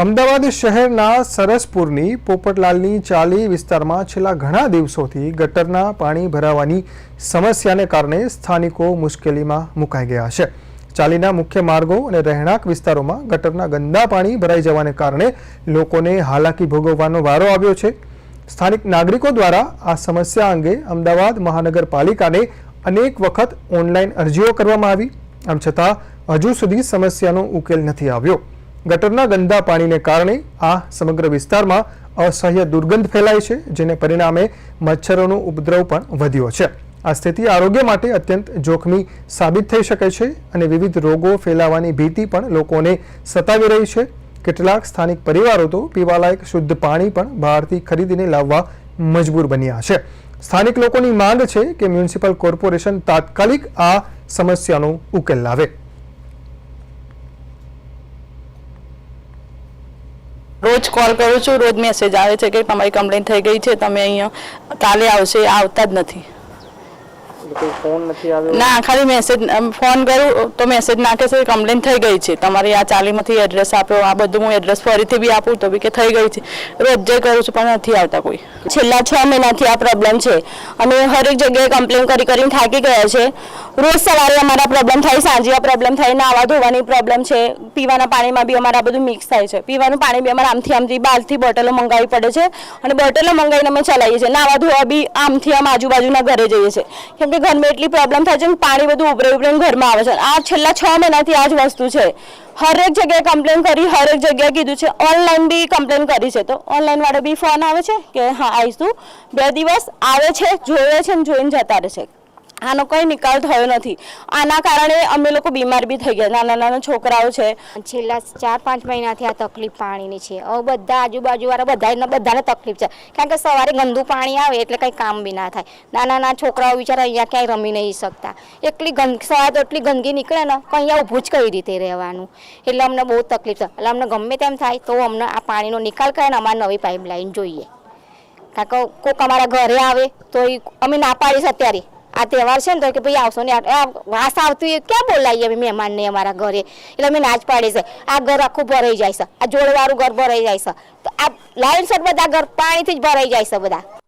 અમદાવાદ શહેરના સરસપુરની પોપટલાલની ચાલી વિસ્તારમાં છેલ્લા ઘણા દિવસોથી ગટરના પાણી ભરાવાની સમસ્યાને કારણે સ્થાનિકો મુશ્કેલીમાં મુકાઈ ગયા છે. ચાલીના મુખ્ય માર્ગો અને રહેણાંક વિસ્તારોમાં ગટરના ગંદા પાણી ભરાઈ જવાને કારણે લોકોને હાલાકી ભોગવવાનો વારો આવ્યો છે. સ્થાનિક નાગરિકો દ્વારા આ સમસ્યા અંગે અમદાવાદ મહાનગરપાલિકાને અનેક વખત ઓનલાઈન અરજીઓ કરવામાં આવી. આમ છતાં હજુ સુધી સમસ્યાનો ઉકેલ નથી આવ્યો. ગટરના ગંદા પાણીને કારણે આ સમગ્ર વિસ્તારમાં અસહ્ય દુર્ગંધ ફેલાય છે, જેને પરિણામે મચ્છરોનો ઉપદ્રવ પણ વધ્યો છે. આ સ્થિતિ આરોગ્ય માટે અત્યંત જોખમી સાબિત થઈ શકે છે અને વિવિધ રોગો ફેલાવાની ભીતિ પણ લોકોને સતાવી રહી છે. કેટલાક સ્થાનિક પરિવારો તો પીવાલાયક શુદ્ધ પાણી પણ બહારથી ખરીદીને લાવવા મજબૂર બન્યા છે. સ્થાનિક લોકોની માંગ છે કે મ્યુનિસિપલ કોર્પોરેશન તાત્કાલિક આ સમસ્યાનો ઉકેલ લાવે. રોજ કોલ કરું છું, રોજ મેસેજ આવે છે કે તમારી કમ્પ્લેન થઈ ગઈ છે, તમે અહીંયા કાલે આવશે, આવતા જ નથી. ના, ખાલી મેસેજ ફોન કરું તો મેસેજ નાખે છે કમ્પ્લેન થઈ ગઈ છે. તમારી આ ચાલીમાંથી એડ્રેસ આપ્યો, આ બધું હું એડ્રેસ ફરીથી બી આપું તો બી કે થઈ ગઈ છે. રોજ જે કરું છું પણ નથી આવતા કોઈ. છેલ્લા છ મહિનાથી આ પ્રોબ્લેમ છે. અમે હરેક જગ્યાએ કમ્પ્લેન કરી કરીને થાકી ગયા છે. રોજ સવારે અમારા પ્રોબ્લેમ થાય, સાંજે આ પ્રોબ્લેમ થાય નાવા ધોવાની પ્રોબ્લેમ છે. પીવાના પાણીમાં બી અમારા બધું મિક્સ થાય છે. પીવાનું પાણી બી અમારે આમથી આમથી બહારથી બોટલો મંગાવવી પડે છે. અને બોટલો મંગાવીને અમે ચલાવીએ છીએ. નાવા ધોવા બી આમથી આમ આજુબાજુના ઘરે જઈએ છીએ. કેમ કે ઘરમાં એટલી પ્રોબ્લેમ થાય છે કે પાણી બધું ઉભરે ઉભરે ઘરમાં આવે છે. આ છેલ્લા છ મહિનાથી આ જ વસ્તુ છે. હરેક જગ્યાએ કમ્પ્લેન કરી, હરેક જગ્યાએ કીધું છે. ઓનલાઈન બી કમ્પ્લેન કરી છે. તો ઓનલાઈન વાળો બી ફોન આવે છે કે, હા, આવીશું બે દિવસ આવે છે જોવે છે ને જોઈને જતા રહે છે આનો કોઈ નિકાલ થયો નથી. આના કારણે અમે લોકો બીમાર બી થઈ ગયા. નાના નાના છોકરાઓ છે. છેલ્લા ચાર પાંચ મહિનાથી આ તકલીફ પાણીની છે. હવે બધા આજુબાજુવાળા બધા બધાને તકલીફ છે. કારણ કે સવારે ગંદુ પાણી આવે એટલે કંઈ કામ બી ના થાય. નાના નાના છોકરાઓ બિચારા અહીંયા ક્યાંય રમી નહીં શકતા. એટલી ગંદ સવાર તો એટલી ગંદકી નીકળે ને કે અહીંયા ઊભું જ કઈ રીતે રહેવાનું? એટલે અમને બહુ તકલીફ છે. એટલે અમને ગમે તેમ થાય તો અમને આ પાણીનો નિકાલ કરે ને અમારે નવી પાઇપલાઇન જોઈએ. કારણ કે કોઈક અમારા ઘરે આવે તો અમે ના પાડીશ અત્યારે. આ તહેવાર છે ને તો કે ભાઈ આવશો ને વાસ આવતી હોય ક્યાં બોલાવીએ અમે મહેમાનને અમારા ઘરે? એટલે અમે ના જ પાડી છે. આ ઘર આખું ભરાઈ જાય છે. આ જોડવાળું ઘર ભરાઈ જાય છે. તો આ લાઈન બધા ઘર પાણીથી જ ભરાઈ જાય છે બધા.